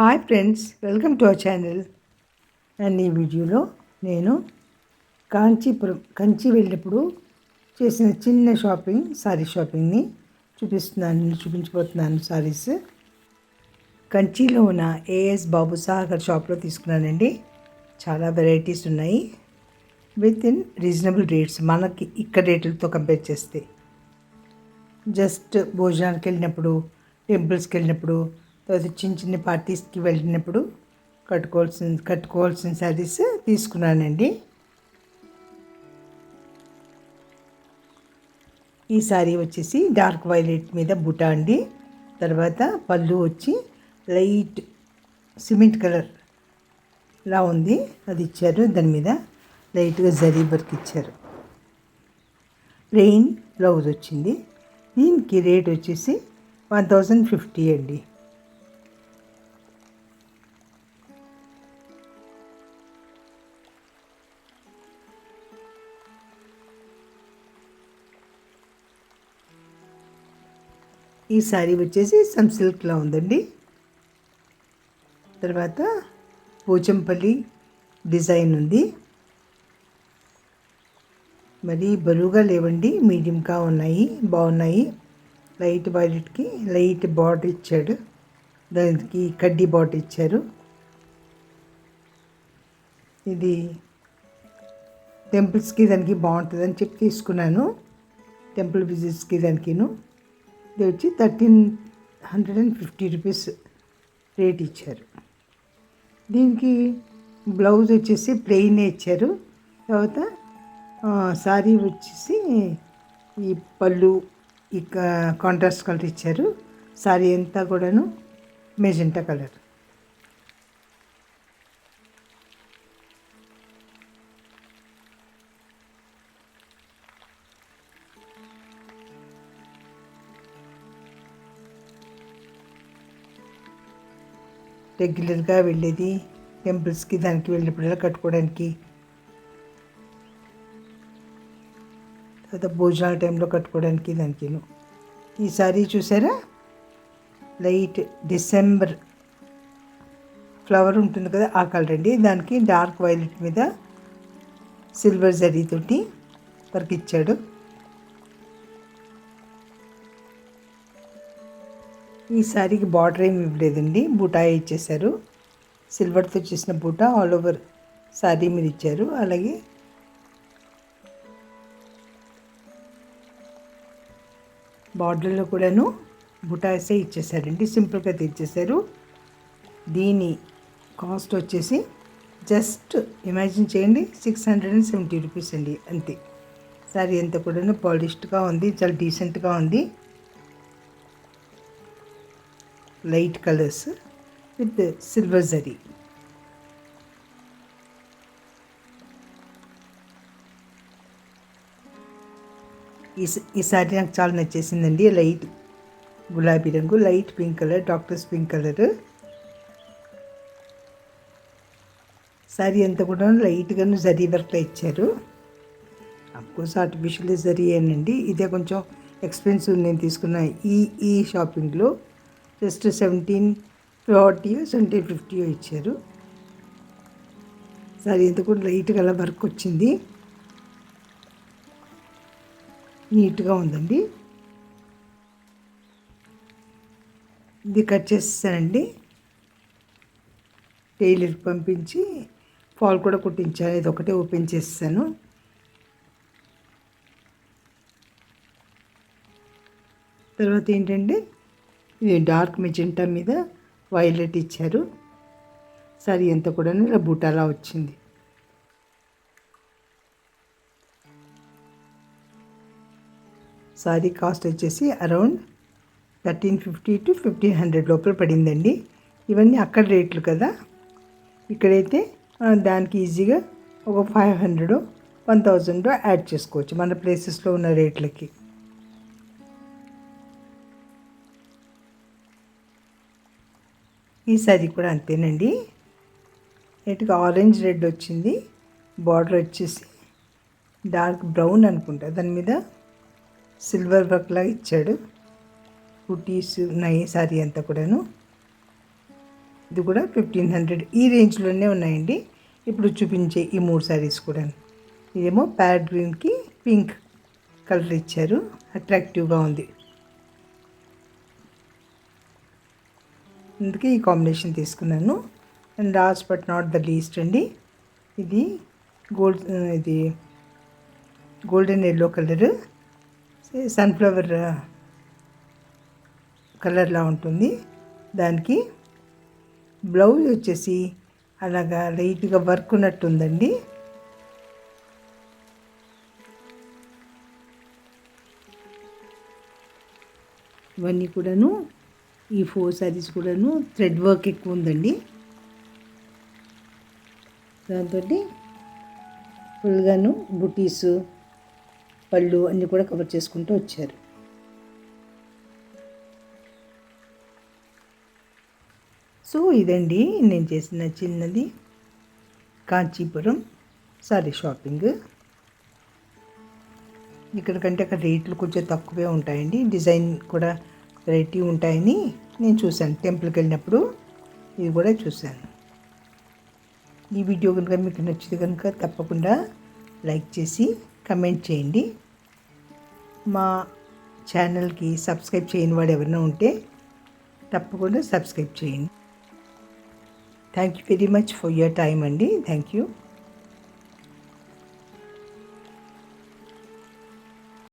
Hi friends welcome to our channel. And ఈ వీడియోలో నేను కాంచీపురం కంచి వెళ్ళినప్పుడు చేసిన చిన్న షాపింగ్ సారీ షాపింగ్ని చూపిస్తున్నాను చూపించబోతున్నాను సారీస్. కంచిలో ఉన్న ఏఎస్ బాబు సాగర్ షాప్లో తీసుకున్నానండి. చాలా వెరైటీస్ ఉన్నాయి. విత్ ఇన్ రీజనబుల్ రేట్స్ మనకి ఇక్కడ రేట్లతో కంపేర్ చేస్తే. జస్ట్ భోజనానికి వెళ్ళినప్పుడు టెంపుల్స్కి వెళ్ళినప్పుడు తర్వాత చిన్న చిన్న పార్టీస్కి వెళ్ళినప్పుడు కట్టుకోవాల్సిన కట్టుకోవాల్సిన శారీస్ తీసుకున్నానండి. ఈ శారీ వచ్చేసి డార్క్ వైలెట్ మీద బుటా అండి. తర్వాత పళ్ళు వచ్చి లైట్ సిమెంట్ కలర్ లా ఉంది. అది ఇచ్చారు దాని మీద లైట్గా జరీ వర్క్ ఇచ్చారు. ప్లెయిన్ బ్లౌజ్ వచ్చింది. దీనికి రేట్ వచ్చేసి వన్ థౌజండ్ ఫిఫ్టీ అండి. ఈ శారీ వచ్చేసి సమ్ సిల్క్లా ఉందండి. తర్వాత పోచంపల్లి డిజైన్ ఉంది. మరి బరువుగా లేవండి మీడియంగా ఉన్నాయి బాగున్నాయి. లైట్ వైలెట్కి లైట్ బార్డర్ ఇచ్చాడు. దానికి కడ్డీ బార్డర్ ఇచ్చారు. ఇది టెంపుల్స్కి దానికి బాగుంటుందని చెప్పి తీసుకున్నాను. టెంపుల్ విజిట్స్కి దానికిను. ఇది వచ్చి thirteen hundred and fifty rupees rate ఇచ్చారు. దీనికి బ్లౌజ్ వచ్చేసి ప్లెయిన్ ఇచ్చారు. తర్వాత శారీ వచ్చేసి ఈ పళ్ళు ఈ కాంట్రాస్ట్ కలర్ ఇచ్చారు. శారీ అంతా కూడాను మెజెంటా కలర్ రెగ్యులర్గా వెళ్ళేది టెంపుల్స్కి దానికి వెళ్ళినప్పుడల్లా కట్టుకోవడానికి. తర్వాత భోజనాల టైంలో కట్టుకోవడానికి దానికిను. ఈ సారీ చూసారా? లైట్ డిసెంబర్ ఫ్లవర్ ఉంటుంది కదా ఆ కలర్ అండి. దానికి డార్క్ వైలెట్ మీద సిల్వర్ జరీతోటి వర్క్ ఇచ్చాడు. ఈ శారీకి బార్డర్ ఏమి ఇవ్వలేదండి. బూటా ఇచ్చేశారు. సిల్వర్తో చేసిన బూటా ఆల్ ఓవర్ శారీ మీద ఇచ్చారు. అలాగే బార్డర్లో కూడాను బుటాసే ఇచ్చేసారండి సింపుల్గా తెచ్చేసారు దీని కాస్ట్ వచ్చేసి జస్ట్ ఇమాజిన్ చేయండి six hundred and seventy rupees అండి. అంతే. సారీ ఎంత కూడాను పాలిష్డ్గా ఉంది చాలా డీసెంట్గా ఉంది. Light colours with silver zari. ఈ ఈ శారీ నాకు చాలా నచ్చేసిందండి. లైట్ గులాబీ రంగు light pink colour doctors pink colour. Sari అంతా కూడా లైట్గాను జరీ వర్క్లో ఇచ్చారు. అఫ్కోర్స్ ఆర్టిఫిషియల్ జరీ అండి ఇదే కొంచెం ఎక్స్పెన్సివ్ నేను తీసుకున్న ఈ ఈ షాపింగ్లో జస్ట్ సెవెంటీన్ ఫార్టీయో సెవెంటీన్ ఫిఫ్టీయో ఇచ్చారు. సరే ఇంత కూడా లైట్గా అలా వర్క్ వచ్చింది. నీట్గా ఉందండి. ఇది కట్ చేసేసానండి. టైలర్ పంపించి ఫాల్ కూడా కుట్టించాను. ఇది ఒకటే ఓపెన్ చేస్తాను తర్వాత ఏంటంటే ఇది డార్క్ మెజెంటా మీద వైలెట్ ఇచ్చారు. సరే ఎంత కూడా ఇలా బూటాలా వచ్చింది. సారీ కాస్ట్ వచ్చేసి around thirteen fifty to fifteen hundred లోపల పడిందండి. ఇవన్నీ అక్కడ రేట్లు కదా. ఇక్కడైతే దానికి ఈజీగా ఒక five hundred one thousand add చేసుకోవచ్చు మన ప్లేసెస్లో ఉన్న రేట్లకి. ఈ సారీ కూడా అంతేనండి. ఇటుగా ఆరెంజ్ రెడ్ వచ్చింది. బార్డర్ వచ్చేసి డార్క్ బ్రౌన్ అనుకుంటా దాని మీద. సిల్వర్ వర్క్లా ఇచ్చాడు. కుటీస్ ఉన్నాయి సారీ అంతా కూడాను. ఇది కూడా ఫిఫ్టీన్ హండ్రెడ్. ఈ రేంజ్లోనే ఉన్నాయండి. ఇప్పుడు చూపించే ఈ మూడు శారీస్ కూడా ఇదేమో ప్యాడ్ గ్రీన్కి పింక్ కలర్ ఇచ్చారు. అట్రాక్టివ్గా ఉంది. అందుకే ఈ కాంబినేషన్ తీసుకున్నాను. And last but not the least అండి ఇది గోల్డ్ ఇది గోల్డెన్ ఎల్లో కలర్ సన్ఫ్లవర్ కలర్లా ఉంటుంది. దానికి బ్లౌజ్ వచ్చేసి అలాగా లైట్గా వర్క్ ఉన్నట్టుందండి ఇవన్నీ కూడాను ఈ ఫోర్ శారీస్ కూడాను థ్రెడ్ వర్క్ ఎక్కువ ఉందండి. దాంతో ఫుల్గాను బుటీస్ పళ్ళు అన్నీ కూడా కవర్ చేసుకుంటూ వచ్చారు. సో ఇదండి నేను చేసిన చిన్నది కాంచీపురం సారీ షాపింగ్. ఇక్కడ కంటే అక్కడ రేట్లు కొంచెం తక్కువే ఉంటాయండి. డిజైన్ కూడా వెరైటీ ఉంటాయని నేను చూశాను. టెంపుల్కి వెళ్ళినప్పుడు ఇది కూడా చూశాను. ఈ వీడియో కనుక మీకు నచ్చితే కనుక తప్పకుండా లైక్ చేసి కమెంట్ చేయండి. మా ఛానల్కి సబ్స్క్రైబ్ చేయని వాడు ఎవరైనా ఉంటే తప్పకుండా సబ్స్క్రైబ్ చేయండి. Thank you very much for your time అండి. Thank you